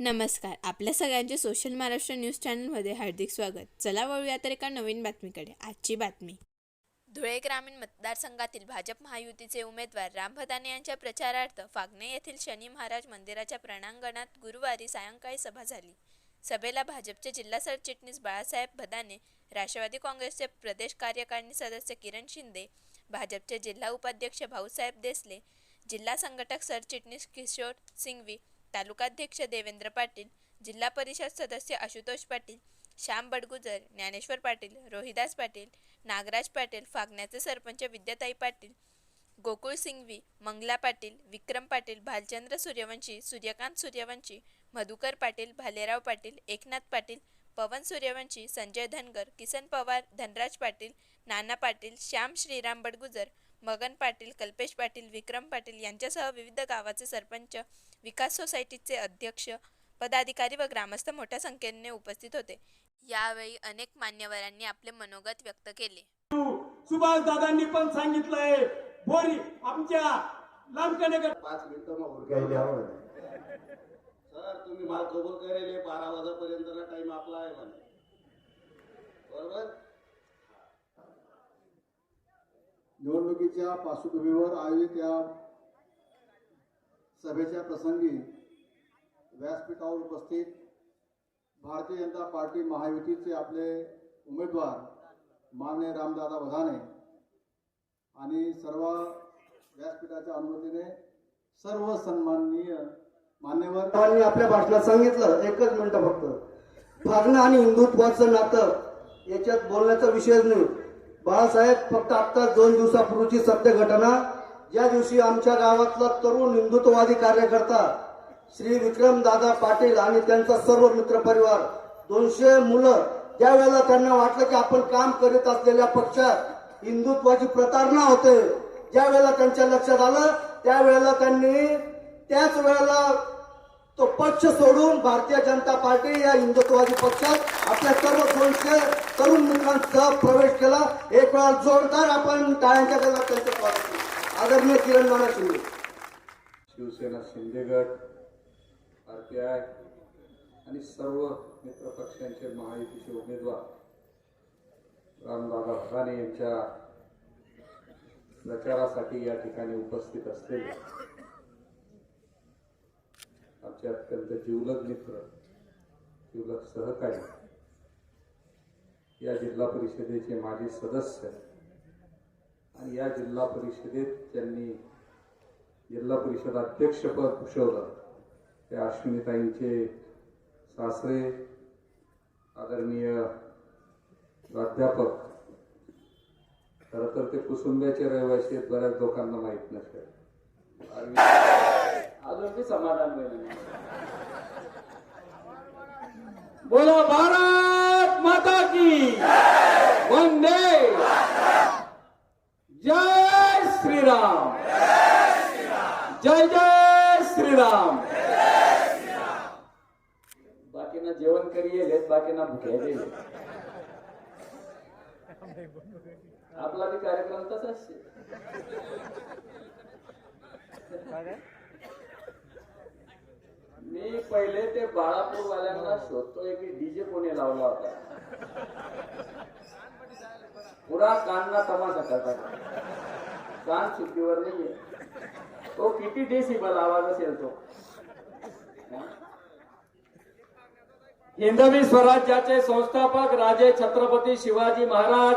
नमस्कार. आपल्या सगळ्यांचे सोशल महाराष्ट्र न्यूज चॅनलमध्ये हार्दिक स्वागत. चला वळूया तर एका नवीन बातमीकडे. आजची बातमी. धुळे ग्रामीण मतदारसंघातील भाजप महायुतीचे उमेदवार राम भदाने यांच्या प्रचारार्थ फागणे येथील शनी महाराज मंदिराच्या प्रणांगणात गुरुवारी सायंकाळी सभा झाली. सभेला भाजपचे जिल्हा सरचिटणीस बाळासाहेब भदाने राष्ट्रवादी काँग्रेसचे प्रदेश कार्यकारिणी सदस्य किरण शिंदे भाजपचे जिल्हा उपाध्यक्ष भाऊसाहेब देसले जिल्हा संघटक सरचिटणीस किशोर सिंघवी तालुकाध्यक्ष देवेंद्र पाटील जिल्हा परिषद सदस्य आशुतोष पाटील श्याम बडगुजर ज्ञानेश्वर पाटील रोहिदास पाटील नागराज पाटील फागण्याचे सरपंच विद्याताई पाटील गोकुळ सिंघवी मंगला पाटील विक्रम पाटील भालचंद्र सूर्यवंशी सूर्यकांत सूर्यवंशी मधुकर पाटील भालेराव पाटील एकनाथ पाटील पवन सूर्यवंशी संजय धनगर किसन पवार धनराज पाटील नाना पाटील श्याम श्रीराम बडगुजर मगन पाटील कल्पेश पाटील विक्रम पाटील यांच्यासह विविध गावाचे सरपंच विकास सोसायटीचे अध्यक्ष पदाधिकारी व ग्रामस्थ मोठ्या संख्येने उपस्थित होते. यावेळी अनेक मान्यवरांनी आपले मनोगत व्यक्त केले. सुभाष दादांनी पण सांगितलंय बोरी आमच्या लांबकनगर पाच मिनिटं मग सर तुम्ही माल कबूल करेल बारा वाजेपर्यंतचा टाइम आपला आहे म्हणे. बरोबर? निवडणुकीच्या पार्श्वभूमीवर आयोजित या सभेच्या प्रसंगी व्यासपीठावर उपस्थित भारतीय जनता पार्टी महायुतीचे आपले उमेदवार मान्य रामदादा वधाने आणि सर्व व्यासपीठाच्या अनुमतीने सर्व सन्माननीय मान्यवर आपल्या भाषणात सांगितलं एकच मिनिट फक्त. भागणं आणि हिंदुत्वाचं नातं याच्यात बोलण्याचा विषयच नाही. बाळासाहेब फक्त आत्ताच दोन दिवसापूर्वीची सत्य घटना ज्या दिवशी आमच्या गावातला तरुण हिंदुत्ववादी कार्यकर्ता श्री विक्रम दादा पाटील आणि त्यांचा सर्व मित्रपरिवार दोनशे मुलं ज्या वेळेला त्यांना वाटलं की आपण काम करीत असलेल्या पक्षात हिंदुत्वाची प्रतारणा होते. ज्या वेळेला त्यांच्या लक्षात आलं त्यावेळेला त्यांनी त्याच वेळेला तो पक्ष सोडून भारतीय जनता पार्टी या हिंदुत्ववादी पक्षात आपल्या सर्व दोनशे तरुण मुलांसह प्रवेश केला. एक वेळा जोरदार आपण टाळ्यांच्या गजरात त्यांचं स्वागत आदरणीय किरण नाना शिंदे. शिवसेना शिंदेगड आर पी आय आणि सर्व मित्रपक्षांचे महायुतीचे उमेदवार रामदादा हराने यांच्या प्रचारासाठी या ठिकाणी उपस्थित असलेले आमचे अत्यंत जिवलग मित्र जिवलग सहकारी. या जिल्हा परिषदेचे माजी सदस्य आणि या जिल्हा परिषदेत त्यांनी जिल्हा परिषद अध्यक्षपद भूषवलं. त्या अश्विनीताईंचे सासरे आदरणीय प्राध्यापक. खरं तर ते कुसुंब्याचे रहिवासी आहेत बऱ्याच लोकांना माहीत नसेल. भी समाधान करेंगे बोलो, भारत माता की। वंदे। जय श्री राम जय जय श्री राम બાકીના જેવન કરીએ લે બાકીના ભૂખ્યા જઈએ આપલા બી કાર્યક્રમ થતા છે पहिले ते बाळापूर वाल्यांना शोधतोय की डीजे कोणी लावला होता. पुरा कानना तमाशा करतात. कान शुद्धीवर नाहीये तो किती डेसिबल आवाज असेल तो. हिंदवी स्वराज्याचे संस्थापक राजे छत्रपती शिवाजी महाराज